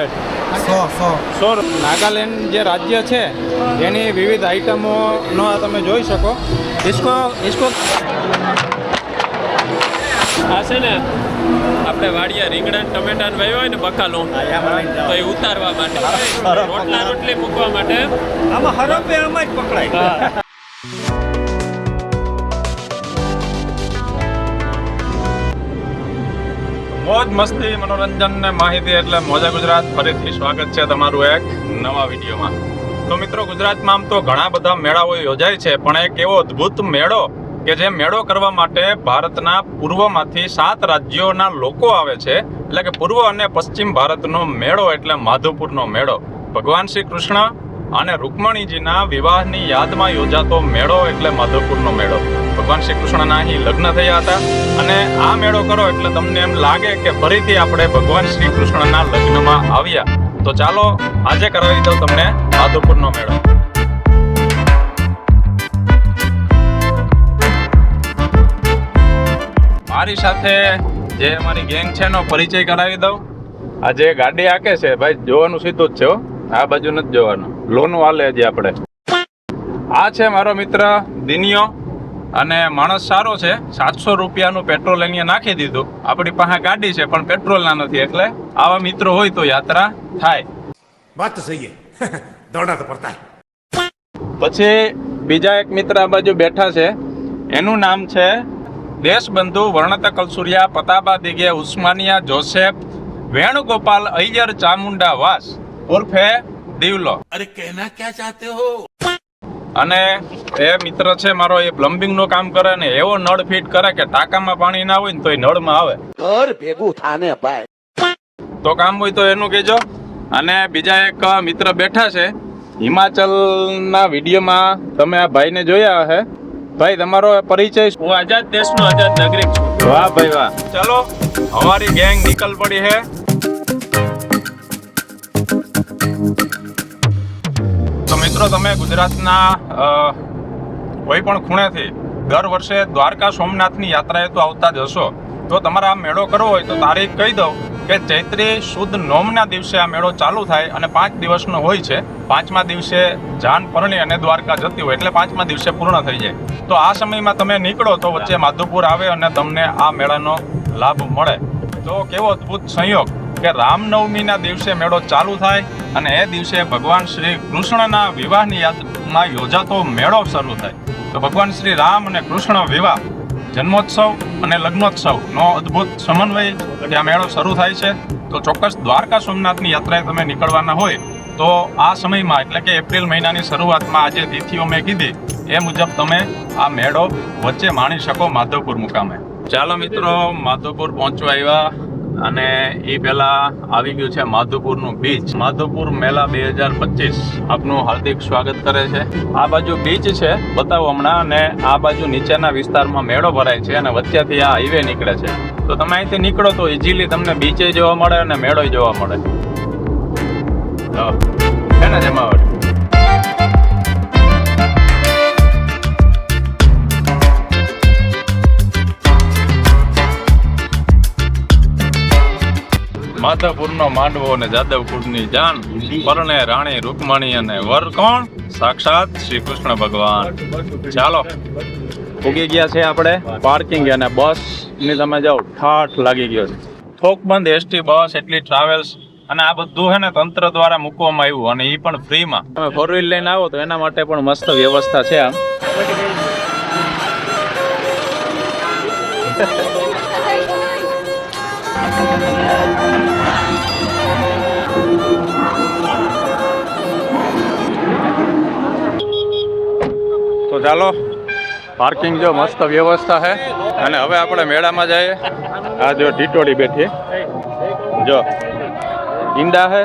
કેટલા સો સો. સો નાગાલેન્ડ જે રાજ્ય છે એની વિવિધ આઇટમોનો તમે જોઈ શકો. ઇસ્કો ઇસ્કો આ છે ને આપણે વાડિયા રીંગણા ટમેટા ને વાવ્યા હોય ને બકાલો. તો એ ઉતારવા માટે. રોટલા રોટલી મૂકવા માટે. આમાં હરપે આમાં જ પકડાય. મોજ મસ્તી, મનોરંજન ને માહિતી એટલે મોજા ગુજરાત. ફરીથી સ્વાગત છે તમારું એક નવા વિડીયોમાં. તો મિત્રો, ગુજરાતમાં આમ તો ઘણા બધા મેળાઓ યોજાય છે, પણ એક એવો અદ્ભુત મેળો કે જે મેળો કરવા માટે ભારતના પૂર્વમાંથી સાત રાજ્યોના લોકો આવે છે. એટલે કે પૂર્વ અને પશ્ચિમ ભારતનો મેળો એટલે માધવપુરનો મેળો. ભગવાન શ્રી કૃષ્ણ અને રૂકમણીજીના વિવાહની યાદમાં યોજાતો મેળો એટલે માધવપુરનો મેળો. ભગવાન શ્રી કૃષ્ણના અહીં લગ્ન થયા હતા. અને આ મેળો કરો એટલે તમને એમ લાગે કે ફરીથી આપણે ભગવાન શ્રી કૃષ્ણના લગ્નમાં આવ્યા. તો ચાલો, આજે કરાવી દઉં તમને માધુપુરનો મેળો. મારી સાથે જે અમારી ગેંગ છે એનો પરિચય કરાવી દઉં. આ જે ગાડી આકે છે, ભાઈ, જોવાનું સીધું જ છે આ બાજુ નથી જોવાનું. લોન વાલે હજી આપણે. આ છે મારો મિત્ર દિનિયો. અને માણસ સારો છે. સાતસો રૂપિયાનું પેટ્રોલ અહીંયા નાખી દીધું. આપણી પાસે ગાડી છે પણ પેટ્રોલ ના નથી એટલે આવા મિત્રો હોય તો યાત્રા થાય. વાત સહી દોડા તો પડતા. પછી બીજા એક મિત્ર આ બાજુ બેઠા છે. એનું નામ છે દેશબંધુ વર્ણત કલસુરિયા પતાબા દિગે ઉસ્માનિયા જોસેફ વેણુગોપાલ અય્યર ચામુંડા વાસ ઉર્ફે દિવલો. અરે કહેના ક્યાં ચાહતે હો? અને એ મિત્ર છે મારો એ પ્લમ્બિંગનું કામ કરે ને એવો નળ ફિટ કરે કે ટાંકામાં પાણી ના હોય ને તો એ નળમાં આવે. ઘર ભેગું થાને ભાઈ. તો કામ હોય તો એનું કહેજો. અને બીજા એક મિત્ર બેઠા છે હિમાચલના વિડીયોમાં તમે આ ભાઈને જોયા હે ભાઈ તમારો પરિચય હું આઝાદ દેશનો આઝાદ નાગરિક છું. વાહ ભાઈ વાહ. ચલો અમારી ગેંગ નિકલ પડી હે. મિત્રો, તમે ગુજરાતના કોઈ પણ ખૂણેથી દર વર્ષે દ્વારકા સોમનાથની યાત્રાએ તો આવતા જ હશો. તો તમારે આ મેળો કરવો હોય તો તારીખ કહી દઉં કે ચૈત્રી શુદ્ધ નોમના દિવસે આ મેળો ચાલુ થાય અને પાંચ દિવસનો હોય છે. પાંચમા દિવસે જાન પરણી અને દ્વારકા જતી હોય, એટલે પાંચમા દિવસે પૂર્ણ થઈ જાય. તો આ સમયમાં તમે નીકળો તો વચ્ચે માધુપુર આવે અને તમને આ મેળાનો લાભ મળે. તો કેવો અદ્ભુત સંયોગ. કે રામનવમીના દિવસે મેળો ચાલુ થાય અને એ દિવસે ભગવાન શ્રી કૃષ્ણના વિવાહની યાદમાં યોજાતો મેળો શરૂ થાય. તો ભગવાન શ્રી રામ અને કૃષ્ણ વિવાહ, જન્મોત્સવ અને લગ્નોત્સવનો અદ્ભુત સમન્વય કે આ મેળો શરૂ થાય છે. તો ચોક્કસ દ્વારકા સોમનાથની યાત્રાએ તમે નીકળવાના હોય તો આ સમયમાં, એટલે કે એપ્રિલ મહિનાની શરૂઆતમાં આજે તિથિઓ મેં કીધી, એ મુજબ તમે આ મેળો વચ્ચે માણી શકો માધવપુર મુકામે. ચાલો મિત્રો, માધવપુર પહોંચવા આવ્યા. અને એ પહેલા આવી ગયું છે માધુપુરનું બીચ. માધવપુર મેલા બે હજાર પચીસ. આપનું હાર્દિક સ્વાગત કરે છે. આ બાજુ બીચ છે, બતાવો હમણાં, અને આ બાજુ નીચેના વિસ્તારમાં મેળો ભરાય છે અને વચ્ચેથી આ હાઈવે નીકળે છે. તો તમે અહીંથી નીકળો તો ઇઝીલી તમને બીચે જોવા મળે અને મેળો જોવા મળે. છે ને જમાવટ માધવપુરનો માંડવો અને જાદવપુરની જાન પરણે રાણી રૂકમણી અને વર કોણ? સાક્ષાત શ્રી કૃષ્ણ ભગવાન. ચાલો. ઉગી ગયા છે આપણે પાર્કિંગ અને બસની તમે જાઓ ઠાઠ લાગી ગયો છે. થોકબંધ એસટી બસ એટલી ટ્રાવેલ્સ અને આ બધું છે ને તંત્ર દ્વારા મૂકવામાં આવ્યું અને એ પણ ફ્રીમાં તમે ફોર વ્હીલ લઈને આવો તો એના માટે પણ મસ્ત વ્યવસ્થા છે આમ. ચાલો. પાર્કિંગ જો મસ્ત વ્યવસ્થા છે. અને હવે આપણે મેળામાં જઈએ. આ જો ટીટોડી બેઠી. જો. ઈંડા છે.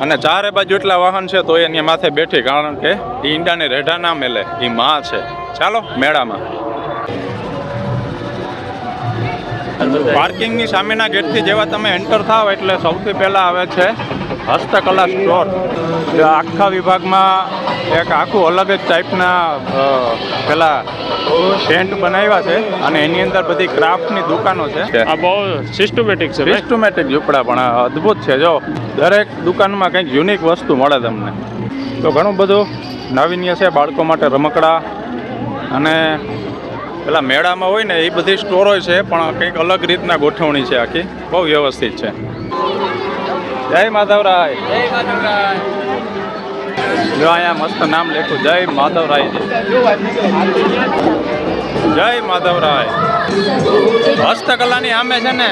અને ચારે બાજુ એટલા વાહન છે તો એની માથે બેઠી, કારણ કે એ ઈંડાને રેઢા ના મેલે. એ માં છે. ચાલો, મેળામાં. પાર્કિંગની સામેના ગેટથી જેવા તમે એન્ટર થાવ એટલે સૌથી પહેલાં આવે છે હસ્તકલા સ્ટોર. આખા વિભાગમાં એક આખું અલગ જ ટાઈપના પેલા ટેન્ટ બનાવ્યા છે અને એની અંદર બધી ક્રાફ્ટની દુકાનો છે. આ બહુ સિસ્ટમેટિક છે સિસ્ટમેટિક ઝૂંપડા પણ આ અદ્ભુત છે. જો દરેક દુકાનમાં કંઈક યુનિક વસ્તુ મળે તમને. તો ઘણું બધું નાવીન્ય છે બાળકો માટે રમકડા અને પેલા મેળામાં હોય ને એ બધી સ્ટોર હોય છે પણ કંઈક અલગ રીતના ગોઠવણી છે આખી. બહુ વ્યવસ્થિત છે. જય માધવરાય. જો અહીંયા મસ્ત નામ લખ્યું જય માધવરાયજી જય માધવરાય. હસ્તકલાની સામે છે ને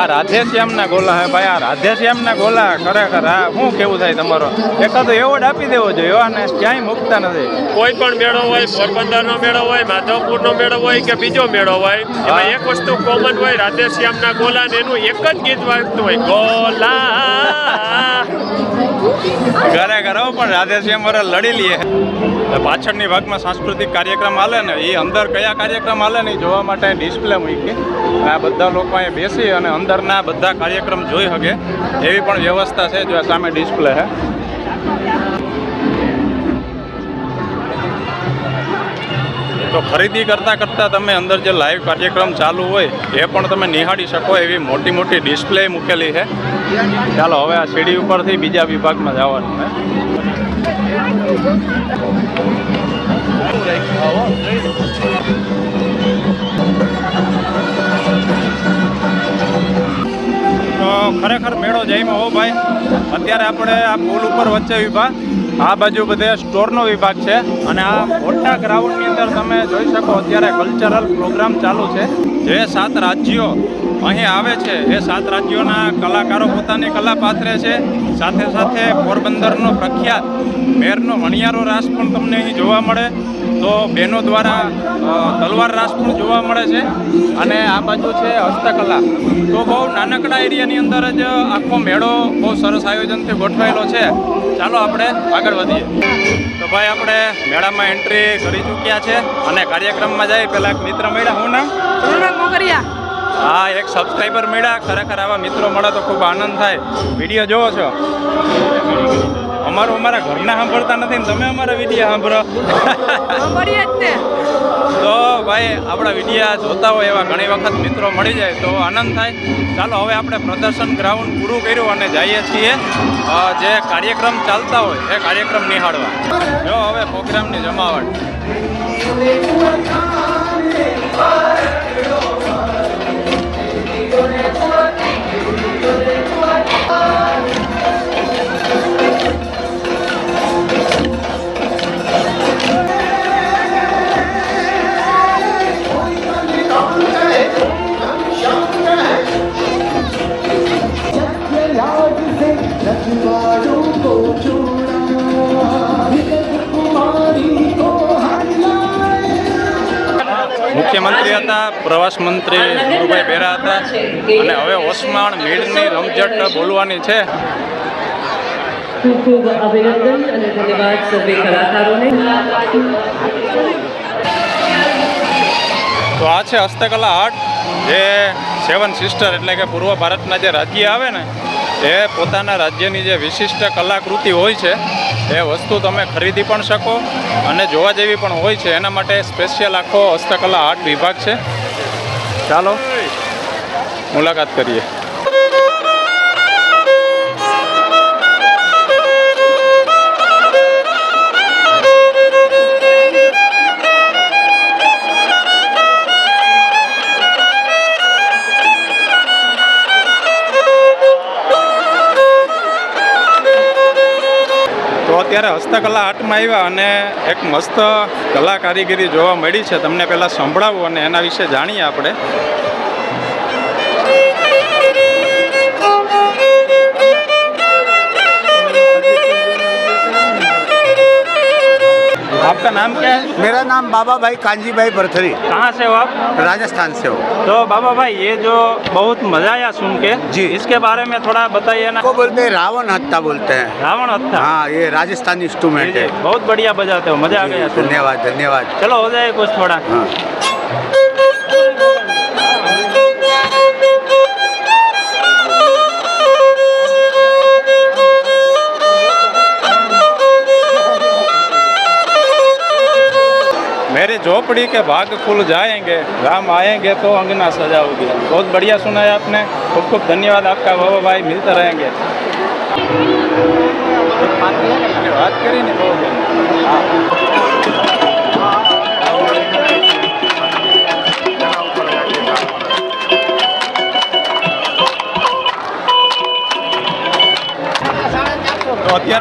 આ રાધેશ્યામના ગોલા હે ભાઈ આ રાધેશ્યામના ગોલા ખરેખર આ શું કેવું થાય તમારો? એકાદો એવોર્ડ આપી દેવો જોઈએ અને ક્યાંય મૂકતા નથી. કોઈ પણ મેળો હોય પોરબંદરનો મેળો હોય માધવપુરનો મેળો હોય કે બીજો મેળો હોય એમાં એક વસ્તુ કોમન હોય રાધેશ્યામના ગોલા ને એનું એક જ ગીત વાગતું હોય ગોલા. ઘરે ઘરે હો, પણ રાધેશ્યામ વરે લડી લઈએ પાછળની ભાગમાં સાંસ્કૃતિક કાર્યક્રમ હાલે ને એ અંદર કયા કાર્યક્રમ હાલે ને જોવા માટે ડિસ્પ્લે મૂકી. આ બધા લોકો અહીંયા બેસી અને અંદરના બધા કાર્યક્રમ જોઈ શકે એવી પણ વ્યવસ્થા છે જો સામે ડિસ્પ્લે છે તો ખરીદી કરતાં કરતાં તમે અંદર જે લાઈવ કાર્યક્રમ ચાલુ હોય, એ પણ તમે નિહાળી શકો એવી મોટી મોટી ડિસ્પ્લે મૂકેલી છે. ચાલો, હવે આ સીડી ઉપરથી બીજા વિભાગમાં જવાનું છે. ખરેખર મેળો જઈમાં હો ભાઈ. અત્યારે આપણે આ પુલ ઉપર વચ્ચે વિભાગ. આ બાજુ બધે સ્ટોરનો વિભાગ છે અને આ મોટા ગ્રાઉન્ડની અંદર તમે જોઈ શકો અત્યારે કલ્ચરલ પ્રોગ્રામ ચાલુ છે. જે સાત રાજ્યો અહીં આવે છે, એ સાત રાજ્યોના કલાકારો પોતાની કલા પાથરે છે. સાથે સાથે પોરબંદરનો પ્રખ્યાત મેરનો વણિયારો રાસ પણ તમને અહીં જોવા મળે. તો બહેનો દ્વારા તલવાર રાસ પણ જોવા મળે છે. અને આ બાજુ છે હસ્તકલા. તો બહુ નાનકડા એરિયાની અંદર જ આખો મેળો બહુ સરસ આયોજનથી ગોઠવાયેલો છે. ચાલો આપણે આગળ વધીએ. તો ભાઈ, આપણે મેળામાં એન્ટ્રી કરી ચૂક્યા છે અને કાર્યક્રમમાં જાય પહેલાં એક મિત્ર મળ્યા. હું નામ? મોકરિયા. હા એક સબસ્ક્રાઈબર મળ્યા. ખરેખર આવા મિત્રો મળે તો ખૂબ આનંદ થાય. વીડિયો જોવો છો. અમારું અમારા ઘરના સાંભળતા નથી ને તમે અમારા વીડિયો સાંભળો. તો ભાઈ આપણા વિડીયા જોતા હોય એવા ઘણી વખત મિત્રો મળી જાય તો આનંદ થાય. ચાલો હવે આપણે પ્રદર્શન ગ્રાઉન્ડ પૂરું કર્યું અને જઈએ છીએ જે કાર્યક્રમ ચાલતા હોય એ કાર્યક્રમ નિહાળવા. જો હવે પ્રોગ્રામની જમાવટ. મુખ્યમંત્રી હતા પ્રવાસ મંત્રી ગુરુભાઈ બેરા હતા અને હવે ઓસમાણ મીડની રમઝટ બોલવાની છે. ખૂબ ખૂબ અભિનંદન અને ધન્યવાદ સર્વે કલાકારોને. તો આ છે હસ્તકલા આર્ટ જે સેવન સિસ્ટર એટલે કે પૂર્વ ભારતના જે રાજ્ય આવે ને એ પોતાના રાજ્યની જે વિશિષ્ટ કલાકૃતિ હોય છે. એ વસ્તુ તમે ખરીદી પણ શકો અને જોવા જેવી પણ હોય છે, એના માટે સ્પેશિયલ આખો હસ્તકલા આર્ટ વિભાગ છે. ચાલો, મુલાકાત કરીએ. અત્યારે હસ્તકલા આર્ટમાં આવ્યા અને એક મસ્ત કલા કારીગરી જોવા મળી છે. તમને પહેલાં સંભળાવું અને એના વિશે જાણીએ આપણે. आपका नाम क्या है? मेरा नाम बाबा भाई कांजी भाई बरथरी। कहाँ से हो आप? राजस्थान से हो। तो बाबा भाई ये जो बहुत मज़ा आया सुन के जी। इसके बारे में थोड़ा बताइए ना। को बोलते हैं रावण हत्ता बोलते हैं। रावण हत्ता हाँ ये राजस्थानी इंस्ट्रूमेंट है। बहुत बढ़िया बजाते हो मज़ा आ गया धन्यवाद धन्यवाद। चलो हो जाए कुछ थोड़ा। हाँ। मेरी जॉब झोपड़ी के भाग खुल जाएंगे राम आएंगे तो अंगना सजाओगे बहुत बढ़िया सुना है आपने खूब खूब धन्यवाद आपका बाबा भाई मिलते रहेंगे વાત કરીને બહુ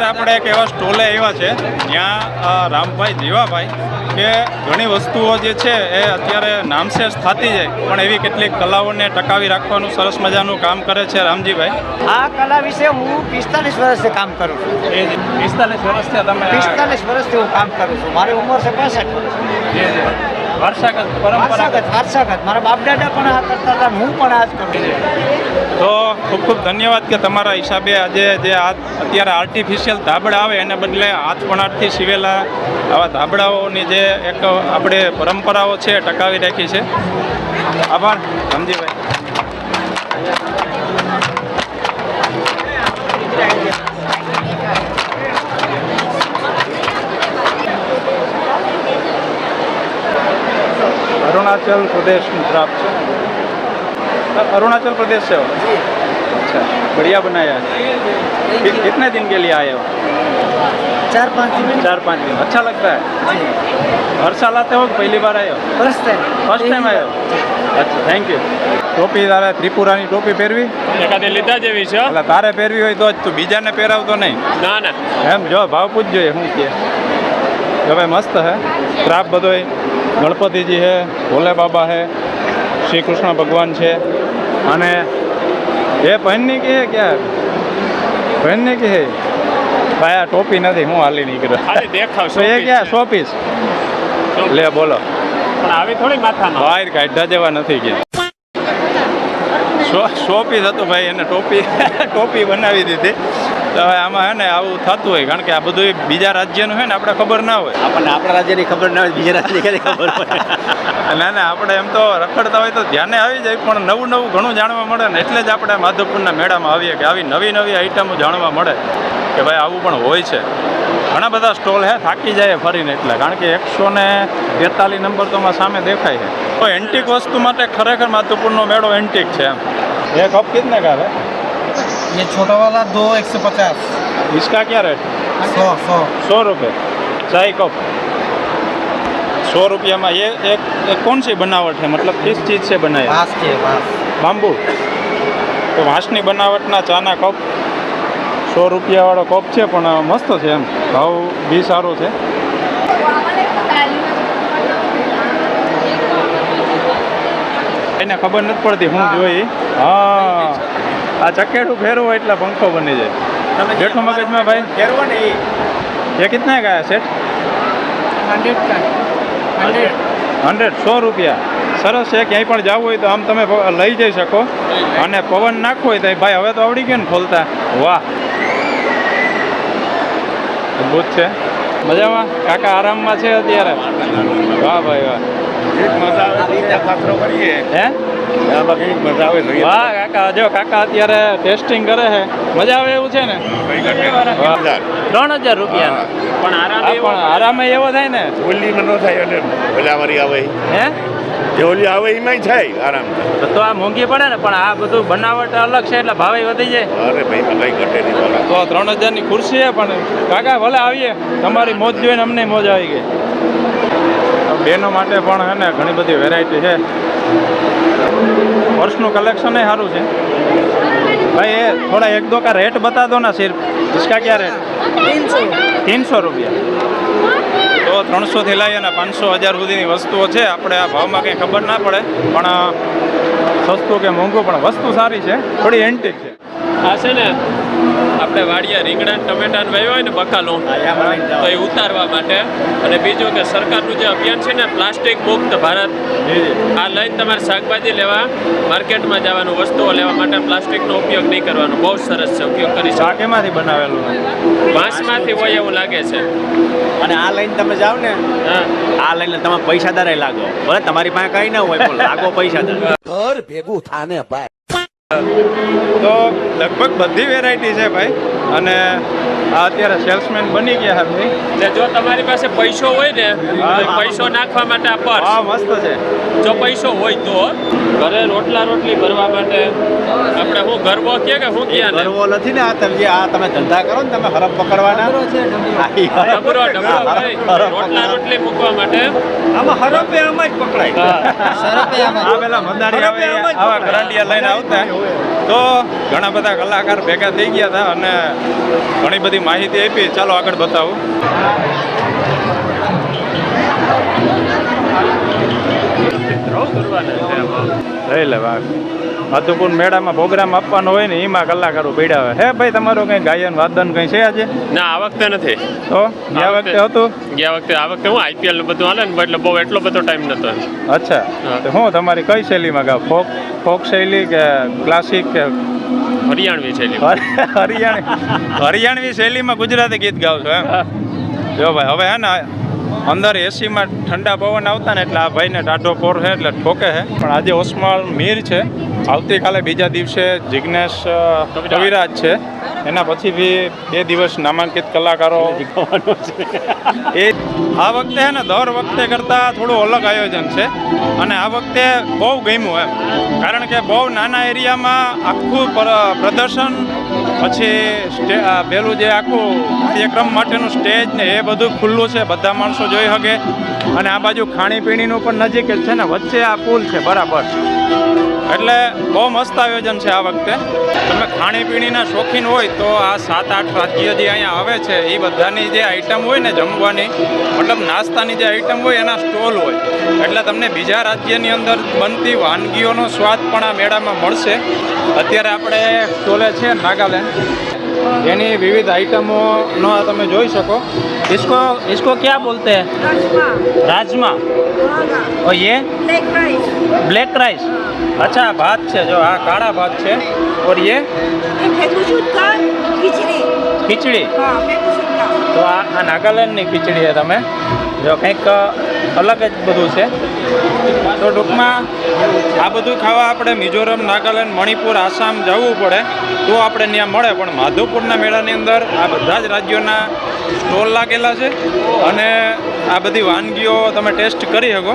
અત્યારે આપણે એક એવા સ્ટોલે આવ્યા છે જ્યાં રામભાઈ જીવાભાઈ કે ઘણી વસ્તુઓ જે છે એ અત્યારે નામશેષ થતી જાય પણ એવી કેટલીક કલાઓને ટકાવી રાખવાનું સરસ મજાનું કામ કરે છે રામજીભાઈ. આ કલા વિશે હું પિસ્તાલીસ વર્ષથી કામ કરું છું. એ પિસ્તાલીસ વર્ષથી તમે પિસ્તાલીસ વર્ષથી હું કામ કરું છું. મારી ઉંમર છે પાસઠ. વર્ષ વારસાગત પરંપરાગત. વારસાગત વારસાગત. મારા બાપ દાદા પણ આ કરતા હતા હું પણ આ જ કરું છું. તો ખૂબ ખૂબ ધન્યવાદ કે તમારા હિસાબે આજે જે આ અત્યારે આર્ટિફિશિયલ ધાબળા આવે એને બદલે હાથવણાટથી સીવેલા આવા ધાબળાઓની જે એક આપણે પરંપરાઓ છે ટકાવી રાખી છે. આભાર સમજીભાઈ અરુણાચલ પ્રદેશનું ડ્રાફ્ટ છે. अरुणाचल प्रदेश से हो अच्छा बढ़िया बनाया है कि- कितने दिन के लिए आए हो ચાર પાંચ દિવસ चार पाँच दिन अच्छा लगता है हर साल आते हो कि पहली बार आए हो ફર્સ્ટ ટાઈમ ફર્સ્ટ ટાઈમ આવ્યો અચ્છા થેન્ક યુ ટોપી તારે ત્રિપુરાની ટોપી પહેરવી એકાદી લીધા જેવી છે એટલે તારે પહેરવી હોય તો જ તું બીજાને પહેરાવતો નહીં ના ના એમ જો ભાવ પૂછજો એ શું કે જો ભાઈ મસ્ત હે ક્રાફ્ટ બધોય ગણપતિજી હે ભોલે બાબા હે શ્રી કૃષ્ણ ભગવાન છે અને એ પહેનની કે ક્યાં પહેનની કે ભાઈ આ ટોપી નથી હું હાલી નીકળ્યો. દેખાવ તો એ ક્યાં સો પીસ લે બોલો. પણ આવી થોડી માથામાં. બહાર કાઢા જેવા નથી કે સો પીસ હતું ભાઈ એને ટોપી ટોપી બનાવી દીધી. તો હવે આમાં હે ને આવું થતું હોય કારણ કે આ બધું બીજા રાજ્યનું હોય ને આપણે ખબર ના હોય. આપણને આપણા રાજ્યની ખબર ના હોય બીજા રાજ્યની ખબર હોય ના ના આપણે એમ તો રખડતા હોય તો ધ્યાને આવી જાય પણ નવું નવું ઘણું જાણવા મળે ને એટલે જ આપણે માધવપુરના મેળામાં આવીએ કે આવી નવી નવી આઈટમો જાણવા મળે કે ભાઈ આવું પણ હોય છે ઘણા બધા સ્ટોલ હે થાકી જાય ફરીને એટલે કારણ કે એકસો ને બેતાલીસ નંબર તો આમાં સામે દેખાય છે તો એન્ટિક વસ્તુ માટે ખરેખર માધવપુરનો મેળો એન્ટિક છે એમ ये कप कितने का है ये छोटा वाला दो एक सौ पचास इसका क्या रेट सौ सौ सौ रुपये चाय कप સો રૂપિયામાં એ એક કોણ સી બનાવટ છે? મતલબ કિસ ચીજ છે બનાવી વાંસ છે વાંસ. બાંબુ? તો વાંસની બનાવટના ચાના કપ સો રૂપિયાવાળો કપ છે પણ મસ્ત છે એમ. ભાવ બી સારો છે. એને ખબર નથી પડતી હું જોઈ. હા. આ ચકેડું ફેરવો એટલે પંખો બની જાય. જેઠો મગજમાં ભાઈ. ફેરવો ને એ. કેટલા ગયા સેઠ હંડ્રેડ હંડ્રેડ. સો રૂપિયા. સરસ છે ક્યાંય પણ જવું હોય તો આમ તમે લઈ જઈ શકો. અને પવન નાખવો હોય તો ભાઈ હવે તો આવડી ગયું ને ખોલતા. વાહ. અદભુત છે. મજામાં? કાકા આરામમાં છે અત્યારે? વાહ ભાઈ વાહ. હે? વાહ કાકા જો કાકા અત્યારે ટેસ્ટિંગ કરે છે. મજા આવે એવું છે ને? વાહ. ત્રણ હજાર. રૂપિયા. પણ આરામ એવો થાય ને? હોલીમાં ન થાય અને હોલાવારી આવે હે? જે હોલી આવે એમાં થાય આરામ. તો આ મોંઘી પડે ને પણ આ બધું બનાવટ અલગ છે એટલે ભાવે વધી જાય. અરે ભાઈ કઈ ઘટે નહીં તો ત્રણ હજારની ખુરશી છે પણ કાકા ભલે આવીએ. તમારી મોજ જોઈને અમને મોજ આવી ગઈ. બહેનો માટે પણ છે ને ઘણી બધી વેરાયટી છે. વર્ષનું કલેક્શન સારું છે. ભાઈ એ થોડા એક દો કા રેટ બતા દો ને સિર્ફ. ઇસકા ક્યાં રેટ તીનસો રૂપિયા. તો ત્રણસોથી લઈ અને પાંચસો હજાર સુધીની વસ્તુઓ છે. આપણે આ ભાવમાં કંઈ ખબર ના પડે પણ સસ્તું કે મોંઘું પણ વસ્તુ સારી છે. થોડી એન્ટિક છે. આ છે ને આપણે વાડિયા રીંગણા ટમેટા વાવ્યા હોય ને બકાલો તો એ ઉતારવા માટે. અને બીજું કે સરકારનું જે અભિયાન છે ને પ્લાસ્ટિક મુક્ત ભારત આ લઈને તમારે શાકભાજી લેવા માર્કેટમાં જવાનું વસ્તુઓ લેવા માટે પ્લાસ્ટિકનો ઉપયોગ નહીં કરવાનો. બહુ સરસ છે ઉપયોગ કરી શકો. બનાવેલું વાંસમાંથી હોય એવું લાગે છે. અને આ લઈને તમે જાઓ ને હા. આ લઈને તમે પૈસાદાર લાગો. ભલે તમારી પાસે કઈ ના હોય લાગો પૈસાદાર. ઘર ભેગું થાને ભાઈ. તો લગભગ બધી વેરાયટી છે ભાઈ. અને આ અત્યારે સેલ્સમેન બની ગયા છે ભાઈ. ને જો તમારી પાસે પૈસો હોય ને પૈસો નાખવા માટે આ પર્સ હા મસ્ત છે. જો પૈસો હોય તો ઘરે રોટલા રોટલી ભરવા માટે. આપણે હું ગરબો કે કે હું ક્યાં ને? ગરવો નથી ને આ તમે આ તમે ધંધા કરો ને તમે હરફ પકડવાના. હરફ. ડબરો. ડબરો ભાઈ. રોટલા રોટલી મૂકવા માટે. આમાં હરફે આમાં જ પકડાય. આ પેલા મદારી આવે આવા ગરાંડિયા લઈને આવતા. તો ઘણા બધા કલાકાર ભેગા થઈ ગયા હતા અને ઘણી બધી માહિતી આપી. ચાલો આગળ બતાવું. લઈ લે વાઘ મેળામાં પ્રોગ્રામ આપવાનો હોય ને એમાં કલાકારો પીડા હે ભાઈ તમારું કઈ ગાયન વાદન કઈ છે આજે? ના આ વખતે નથી. તો ગયા વખતે હતું? ગયા વખતે આ વખતે હું આઈપીએલનું બધું હાલે ને એટલે બહુ એટલો બધો ટાઈમ નતો. અચ્છા. તો હું તમારી કઈ શૈલીમાં ગાવ? ફોક ફોક શૈલી કે ક્લાસિક કે હરિયાણવી શૈલી. હરિયાણવી હરિયાણવી શૈલીમાં ગુજરાતી ગીત ગાવ છો એમ? જો ભાઈ હવે હે ને અંદર એસીમાં ઠંડા પવન આવતા ને એટલે આ ભાઈને ટાઢો પોર છે એટલે ઠોકે છે. પણ આજે ઓસમાળ મીર છે. આવતીકાલે બીજા દિવસે જિજ્ઞેશ કવિરાજ છે. એના પછી બી બે દિવસ નામાંકિત કલાકારો એ આ વખતે છે ને દર વખતે કરતાં થોડું અલગ આયોજન છે. અને આ વખતે બહુ ગમ્યું એમ. કારણ કે બહુ નાના એરિયામાં આખું પ્રદર્શન પછી પેલું જે આખું કાર્યક્રમ માટેનું સ્ટેજ ને એ બધું ખુલ્લું છે, બધા માણસો જોઈ શકે અને આ બાજુ ખાણીપીણીનું પણ નજીક જ છે ને, વચ્ચે આ પુલ છે, બરાબર. એટલે બહુ મસ્ત આયોજન છે આ વખતે. તમે ખાણીપીણીના શોખીન હોય તો આ સાત આઠ રાજ્ય જે અહીંયા આવે છે, એ બધાની જે આઈટમ હોય ને જમવાની, મતલબ નાસ્તાની જે આઈટમ હોય એના સ્ટોલ હોય. એટલે તમને બીજા રાજ્યની અંદર બનતી વાનગીઓનો સ્વાદ પણ આ મેળામાં મળશે. અત્યારે આપણે સ્ટોલે છે, નાગાલેન્ડ. એની વિવિધ આઈટમોનો તમે જોઈ શકો. इसको इसको क्या बोलते हैं राजमा और ये ब्लैक राइस ब्लैक राइस अच्छा भात છે જો આ કાળા ભાત છે और ये फेकुशुट का खिचड़ी ખીચડી हाँ फेकुशुट का તો આ આ નાગાલેન્ડની ખીચડી છે તમે જો કંઈક અલગ જ બધું છે. તો ટૂંકમાં આ બધું ખાવા આપણે મિઝોરમ, નાગાલેન્ડ, મણિપુર, આસામ જવું પડે. તો આપણે ત્યાં મળે, પણ માધવપુરના મેળાની અંદર આ બધા જ રાજ્યોના સ્ટોલ લાગેલા છે અને આ બધી વાનગીઓ તમે ટેસ્ટ કરી શકો.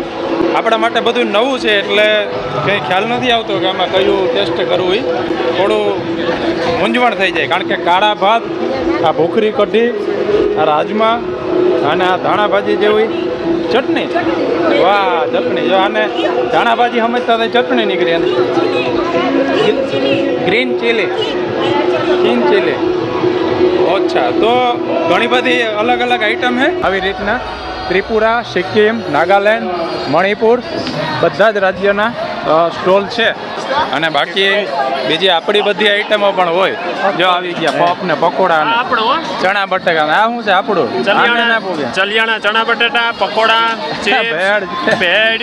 આપણા માટે બધું નવું છે એટલે કંઈ ખ્યાલ નથી આવતો કે આમાં કયું ટેસ્ટ કરવું એ થોડું મૂંઝવણ થઈ જાય, કારણ કે કાળા ભાત, આ ભૂખરી કઢી, આ રાજમા અને આ ધાણા ભાજી જેવી ચટણી? વાહ, ચટણી. જો આને ધાણા ભાજી સમજતા હતા ચટણી નીકળી એની. Green chili. Green chili. અચ્છા, તો ઘણી બધી અલગ અલગ આઈટમ છે આવી રીતના ત્રિપુરા, સિક્કિમ, નાગાલેન્ડ, મણિપુર, બધા જ રાજ્યના સ્ટોલ છે. અને બાકી બીજી આપણી બધી આઈટમો પણ હોય. જો આવી ગયા પફ ને પકોડા. ચણા બટાકા આ શું છે આપણું? ચલિયાણા ચલિયાણા ચણા બટાટા પકોડા ભેડ ભેડ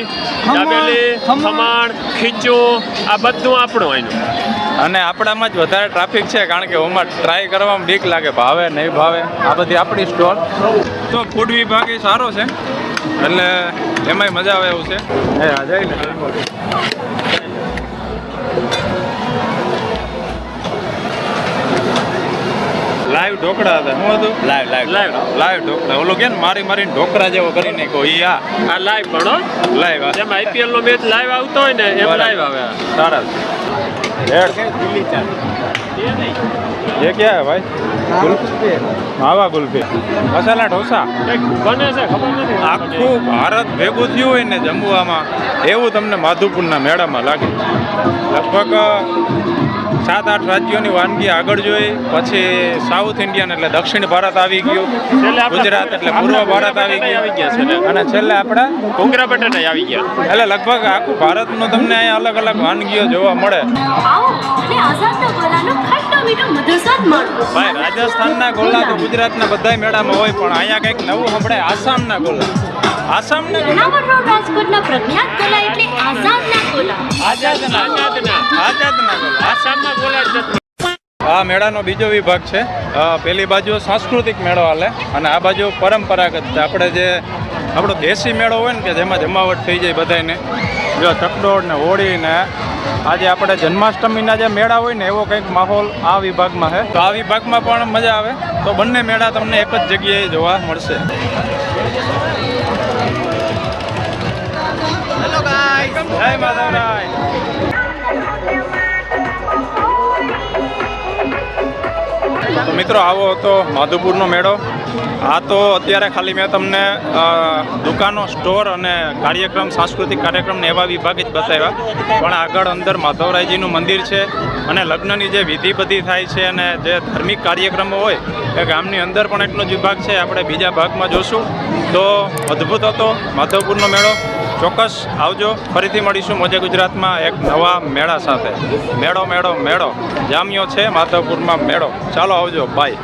દાબેલી ખમણ. ખીચું આ બધું આપણું અહીંનું અને આપણામાં જ વધારે ટ્રાફિક છે કારણ કે ઓમાં ટ્રાય કરવામાં બીક લાગે. ભાવે નહીં ભાવે. આ બધી આપણી સ્ટોલ તો ફૂડ વિભાગ એ સારો છે. એટલે એમાંય મજા આવે એવું છે. એ આજે લાઈવ ઢોકળા હતા. શું હતું? Live live live live dhokla. ઓલો કે ને મારી મારીને ઢોકળા જેવો કરી નાખો ઈ આ. આ લાઈવ પડો લાઈવ આ જેમ આઈપીએલ નો મેચ લાઈવ આવતો હોય ને એમ લાઈવ આવે. સારા. છે ક્યાં ભાઈ? માવા ગુલ્ફી. મસાલા ઢોસા. આખું ભારત ભેગું થયું હોય ને જમવામાં એવું તમને માધુપુરના મેળામાં લાગે. લગભગ સાત આઠ રાજ્યોની વાનગી આગળ જોઈ પછી સાઉથ ઇન્ડિયન એટલે દક્ષિણ ભારત આવી ગયું ગુજરાત એટલે પૂર્વ ભારત આવી ગયું. અને છેલ્લે આપણે ઘોંગરા બટેટા આવી ગયા. એટલે લગભગ આખું ભારતનું તમને અહીંયા અલગ અલગ વાનગીઓ જોવા મળે. ભાઈ રાજસ્થાનના ગોલા તો ગુજરાતના બધાય મેળામાં હોય પણ અહીંયા કંઈક નવું સંભળાય આસામના ગોલા. આસામના ગોલા? રાજકોટના પ્રખ્યાત ગોલા એટલે આઝાદના ગોલા. આઝાદના આઝાદના. આઝાદના ગોલા. આસામમાં બોલા આ મેળાનો બીજો વિભાગ છે. પેલી બાજુ સાંસ્કૃતિક મેળો હાલે અને આ બાજુ પરંપરાગત આપણે જે આપણો દેશી મેળો હોય ને કે જેમાં જમાવટ થઈ જાય બધાને જો ચકડોળ ને હોળી ને આજે આપણે જન્માષ્ટમીના જે મેળા હોય ને એવો કંઈક માહોલ આ વિભાગમાં છે. તો આ વિભાગમાં પણ મજા આવે. તો બંને મેળા તમને એક જ જગ્યાએ જોવા મળશે. જય માધવરાય મિત્રો આવો હતો માધુપુરનો મેળો. આ તો અત્યારે ખાલી મેં તમને દુકાનો, સ્ટોર અને કાર્યક્રમ, સાંસ્કૃતિક કાર્યક્રમ એવા વિભાગે જ બતાવ્યા. પણ આગળ અંદર માધવરાયજીનું મંદિર છે અને લગ્નની જે વિધિ બધી થાય છે અને જે ધાર્મિક કાર્યક્રમો હોય, એ ગામની અંદર પણ એટલો જ વિભાગ છે. આપણે બીજા ભાગમાં જોશું. તો અદ્ભુત હતો માધવપુરનો મેળો. ચોક્કસ આવજો. ફરીથી મળીશું મોજે ગુજરાતમાં એક નવા મેળા સાથે. મેળો મેળો મેળો. જામ્યો છે માધવપુરમાં મેળો. ચાલો આવજો. બાય